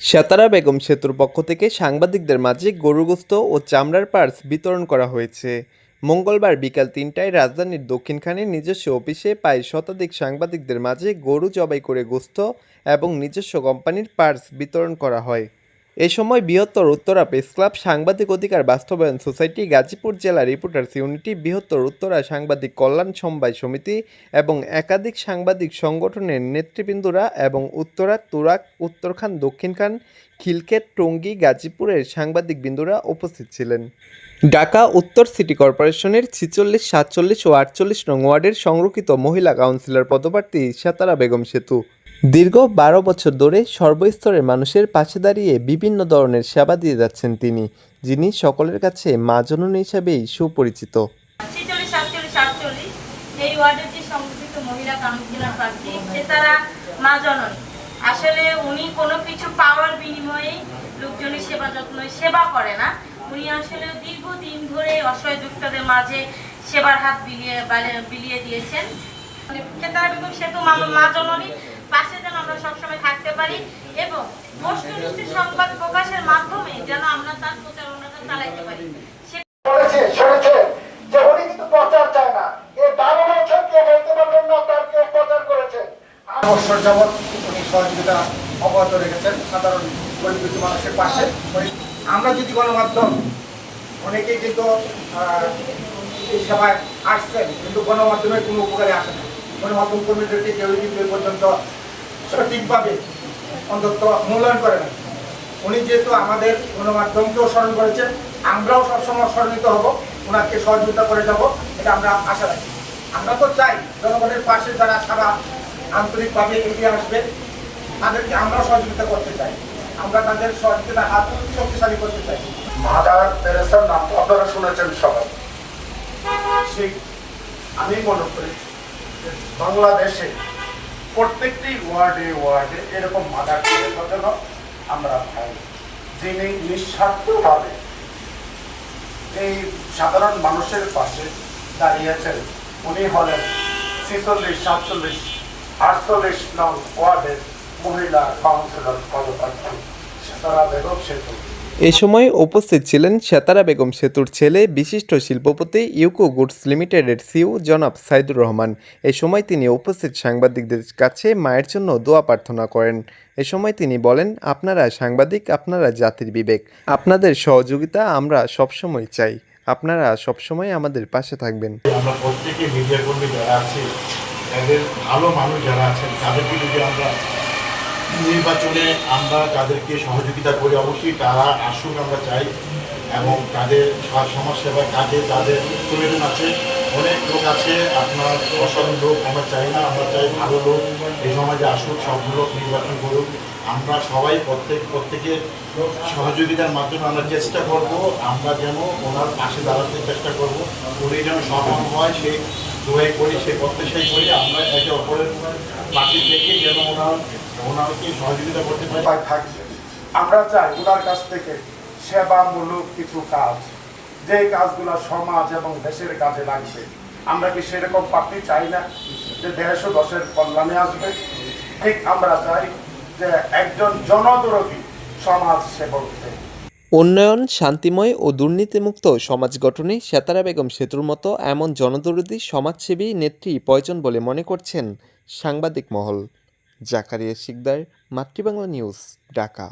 সেতারা বেগম সেতুর পক্ষ থেকে সাংবাদিকদের মাঝে গরুগুস্ত ও চামড়ার পার্স বিতরণ করা হয়েছে। মঙ্গলবার বিকাল তিনটায় রাজধানীর দক্ষিণখানে নিজস্ব অফিসে প্রায় শতাধিক সাংবাদিকদের মাঝে গরু জবাই করে গোস্ত এবং নিজস্ব কোম্পানির পার্স বিতরণ করা হয়। এ সময় বৃহত্তর উত্তরা প্রেস ক্লাব, সাংবাদিক অধিকার বাস্তবায়ন সোসাইটি, গাজীপুর জেলা রিপোর্টার্স ইউনিটি, বৃহত্তর উত্তরা সাংবাদিক কল্যাণ সমবায় সমিতি এবং একাধিক সাংবাদিক সংগঠনের নেতৃবৃন্দরা এবং উত্তরা তুরাক উত্তরখান দক্ষিণখান খিলক্ষেত, টঙ্গী, গাজীপুরের সাংবাদিক বিন্দুরা উপস্থিত ছিলেন। ঢাকা উত্তর সিটি কর্পোরেশনের ছিচল্লিশ, সাতচল্লিশ ও আটচল্লিশ নং ওয়ার্ডের সংরক্ষিত মহিলা কাউন্সিলর পদপ্রার্থী সেতারা বেগম সেতু। দীর্ঘ বারো বছর ধরে সর্বস্তরের মানুষের পাশে দাঁড়িয়ে বিভিন্ন ধরনের সেবা দিয়ে যাচ্ছেন তিনি, যিনি সকলের কাছে মা জননী হিসাবেই সুপরিচিত। আসলে উনি কোনো কিছু পাওয়ার বিনিময়ে লোকজনের সেবা যত্ন সেবা করে না। উনি আসলে দীর্ঘদিন ধরে অসহায় দুঃখদের মাঝে সেবার হাত বিলিয়ে বিলিয়ে দিয়েছেন। খেতারা বেগম সেতু মা মা জননী। পাশে যেন আমরা সবসময় থাকতে পারি এবং বস্তুনিষ্ঠ সংবাদ প্রকাশের মাধ্যমে যেন আমরা তার প্রচারণাটা চালাইতে পারি। না। বছর না যাবৎ উনি সহযোগিতা অব্যাহত রেখেছেন সাধারণ গরিব মানুষের পাশে। আমরা যদি গণমাধ্যম অনেকেই কিন্তু সেবায় আসছেন কিন্তু গণমাধ্যমের কোনো উপকারে আসে না গণমাধ্যম কর্মীদেরকে কেউ কিন্তু এই পর্যন্ত সঠিকভাবে অন্তত মূল্যায়ন করে না উনি যেহেতু আমাদের গণমাধ্যমকেও স্মরণ করেছেন আমরাও সবসময় স্মরণিত হব ওনাকে সহযোগিতা করে যাব এটা আমরা আশা রাখি। আমরা তো চাই জনগণের পাশে যারা সারা আন্তরিকভাবে এগিয়ে আসবে তাদেরকে আমরাও সহযোগিতা করতে চাই। আমরা তাদের সহযোগিতার হাত শক্তিশালী করতে চাই। মাদার তেরেসার নাম আপনারা শুনেছেন সবাই। সেই আমি মনে করি। বাংলাদেশে প্রত্যেকটি ওয়ার্ডে ওয়ার্ডে এরকম মাদার তেরেসা যেন আমরা পাই। যিনি নিঃস্বার্থভাবে এই সাধারণ মানুষের পাশে দাঁড়িয়েছেন, উনি হলেন ছিচল্লিশ, সাতচল্লিশ, আটচল্লিশ নং ওয়ার্ডের মহিলা কাউন্সিলর পদপ্রার্থী সেতারা বেগম সেতু। এ সময় উপস্থিত ছিলেন সেতারা বেগম সেতুর ছেলে, বিশিষ্ট শিল্পপতি ইউকো গুডস লিমিটেডের সিউ জনাব সাইদুর রহমান। এ সময় তিনি উপস্থিত সাংবাদিকদের কাছে মায়ের জন্য দোয়া প্রার্থনা করেন। এ সময় তিনি বলেন, আপনারা সাংবাদিক, আপনারা জাতির বিবেক। আপনাদের সহযোগিতা আমরা সবসময় চাই। আপনারা সবসময় আমাদের পাশে থাকবেন। আমরা প্রত্যেকে মিডিয়া কর্মী যারা ভালো মানুষ যারা আছেন, তাদেরকে যদি আমরা নির্বাচনে আমরা তাদেরকে সহযোগিতা করি, অবশ্যই তারা আসুক আমরা চাই এবং তাদের সা- সমাজ সেবার কাজে তাদের প্রয়োজন আছে। অনেক লোক আছে, আপনার অসৎ লোক, আমরা চাই না, আমরা চাই ভালো লোক এই সমাজে আসুক, সব লোক নির্বাচন করুক। আমরা সবাই প্রত্যেক, প্রত্যেকের সহযোগিতার মাধ্যমে আমরা চেষ্টা করব, আমরা যেন ওনার পাশে দাঁড়াতে চেষ্টা করব। উনি যেন সফল হয়, সেই দোয়াই করি সেই প্রত্যাশাই করি, আমরা একে অপরের পাশে থেকে যেন ওনার, ওনারকে সহযোগিতা করতে পারি। থাকবে আমরা চাই ওনার কাছ থেকে সেবামূলক কিছু কাজ। যে কাজগুলো সমাজ এবং দেশের কাজে লাগবে। আমরা কি সেরকম পার্টি চাই না যে দেশ ও দশের কল্যাণে আসবে? ঠিক আমরা চাই যে একজন জনদরদী সমাজ সেবক থেকে উন্নয়ন, শান্তিময় ও দুর্নীতিমুক্ত সমাজ গঠনে সেতারা বেগম সেতুর মতো এমন জনদরদী সমাজসেবী নেত্রী প্রয়োজন বলে মনে করছেন সাংবাদিক মহল। জাকারিয়া শিকদার, মাতৃবাংলা নিউজ, ঢাকা।